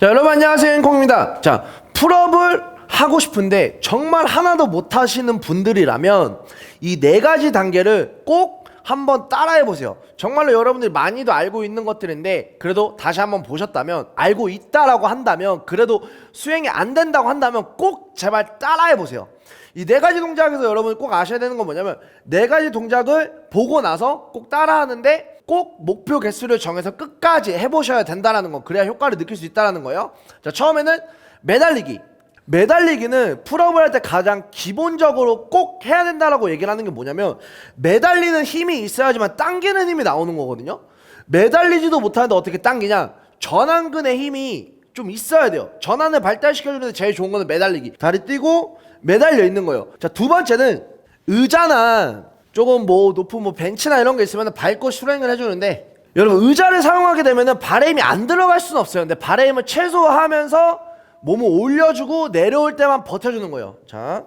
자, 여러분 안녕하세요. 앵콩입니다. 자, 풀업을 하고 싶은데 정말 하나도 못 하시는 분들이라면 이 네 가지 단계를 꼭 한번 따라해 보세요. 정말로 여러분들이 많이도 알고 있는 것들인데 그래도 다시 한번 보셨다면 알고 있다라고 한다면 그래도 수행이 안 된다고 한다면 꼭 제발 따라해 보세요. 이 네 가지 동작에서 여러분이 꼭 아셔야 되는 건 뭐냐면 네 가지 동작을 보고 나서 꼭 따라하는데 꼭 목표 개수를 정해서 끝까지 해보셔야 된다라는 거 그래야 효과를 느낄 수 있다라는 거예요. 자 처음에는 매달리기. 매달리기는 풀업을 할 때 가장 기본적으로 꼭 해야 된다라고 얘기를 하는 게 뭐냐면 매달리는 힘이 있어야지만 당기는 힘이 나오는 거거든요. 매달리지도 못하는데 어떻게 당기냐? 전완근의 힘이 좀 있어야 돼요. 전완을 발달시켜주는데 제일 좋은 거는 매달리기. 다리 띄고 매달려 있는 거예요. 자, 두 번째는 의자나 조금 뭐 높은 뭐 벤치나 이런 게 있으면 밟고 수행을 해주는데 여러분 의자를 사용하게 되면은 발의 힘이 안 들어갈 수는 없어요. 근데 발의 힘을 최소화하면서 몸을 올려주고 내려올 때만 버텨주는 거예요. 자,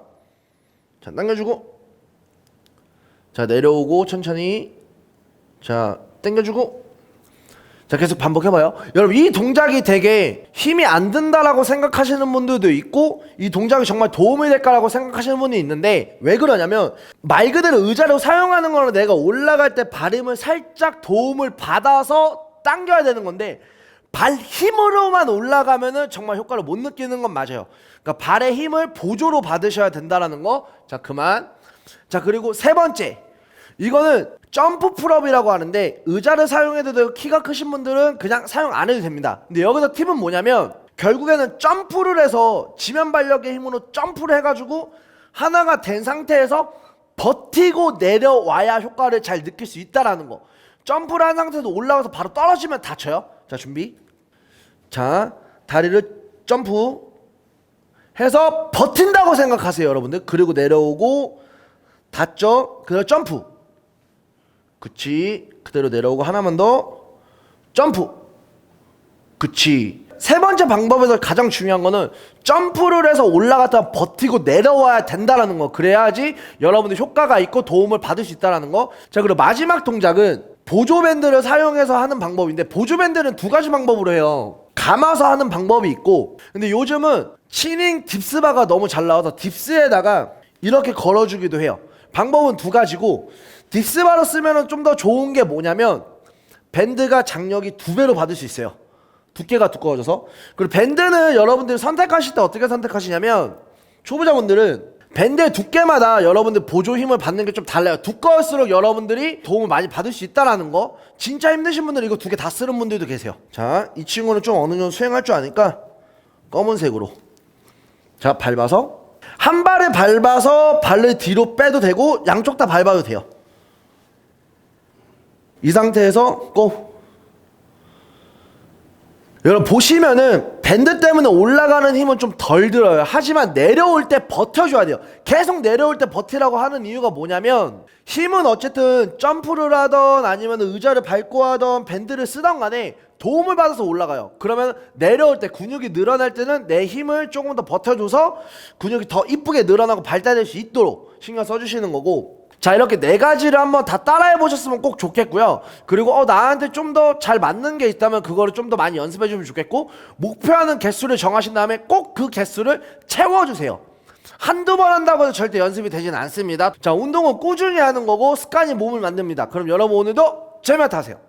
자 당겨주고, 자 내려오고 천천히, 자 당겨주고, 자 계속 반복해봐요. 여러분 이 동작이 되게 힘이 안 든다라고 생각하시는 분들도 있고 이 동작이 정말 도움이 될까라고 생각하시는 분이 있는데 왜 그러냐면 말 그대로 의자로 사용하는 거는 내가 올라갈 때 발힘을 살짝 도움을 받아서 당겨야 되는 건데 발 힘으로만 올라가면은 정말 효과를 못 느끼는 건 맞아요. 그러니까 발의 힘을 보조로 받으셔야 된다라는 거. 자 그만. 자 그리고 세 번째 이거는 점프 풀업이라고 하는데 의자를 사용해도 되고 키가 크신 분들은 그냥 사용 안 해도 됩니다. 근데 여기서 팁은 뭐냐면 결국에는 점프를 해서 지면 발력의 힘으로 점프를 해가지고 하나가 된 상태에서 버티고 내려와야 효과를 잘 느낄 수 있다라는 거. 점프를 한 상태에서 올라가서 바로 떨어지면 다쳐요. 자 준비. 자 다리를 점프 해서 버틴다고 생각하세요 여러분들. 그리고 내려오고 닿죠. 그대로 점프. 그치. 그대로 내려오고 하나만 더. 점프. 그치. 세 번째 방법에서 가장 중요한 거는 점프를 해서 올라갔다 버티고 내려와야 된다라는 거. 그래야지 여러분들 효과가 있고 도움을 받을 수 있다라는 거. 자, 그리고 마지막 동작은 보조밴드를 사용해서 하는 방법인데 보조밴드는 두 가지 방법으로 해요. 감아서 하는 방법이 있고 근데 요즘은 치닝 딥스바가 너무 잘 나와서 딥스에다가 이렇게 걸어주기도 해요. 방법은 두 가지고 딥스바로 쓰면은 좀 더 좋은 게 뭐냐면 밴드가 장력이 두 배로 받을 수 있어요. 두께가 두꺼워져서 그리고 밴드는 여러분들 선택하실 때 어떻게 선택하시냐면 초보자분들은 밴드의 두께마다 여러분들 보조 힘을 받는 게 좀 달라요. 두꺼울수록 여러분들이 도움을 많이 받을 수 있다라는 거. 진짜 힘드신 분들은 이거 두 개 다 쓰는 분들도 계세요. 자, 이 친구는 좀 어느 정도 수행할 줄 아니까 검은색으로. 자, 밟아서 한 발을 밟아서 발을 뒤로 빼도 되고 양쪽 다 밟아도 돼요. 이 상태에서 고. 여러분 보시면은 밴드 때문에 올라가는 힘은 좀 덜 들어요. 하지만 내려올 때 버텨줘야 돼요. 계속 내려올 때 버티라고 하는 이유가 뭐냐면 힘은 어쨌든 점프를 하던 아니면 의자를 밟고 하던 밴드를 쓰던 간에 도움을 받아서 올라가요. 그러면 내려올 때 근육이 늘어날 때는 내 힘을 조금 더 버텨줘서 근육이 더 이쁘게 늘어나고 발달될 수 있도록 신경 써주시는 거고 자 이렇게 네 가지를 한번 다 따라해 보셨으면 꼭 좋겠고요. 그리고 어 나한테 좀 더 잘 맞는 게 있다면 그거를 좀 더 많이 연습해 주면 좋겠고 목표하는 개수를 정하신 다음에 꼭 그 개수를 채워 주세요. 한두 번 한다고 해서 절대 연습이 되진 않습니다. 자 운동은 꾸준히 하는 거고 습관이 몸을 만듭니다. 그럼 여러분 오늘도 재미있게 하세요.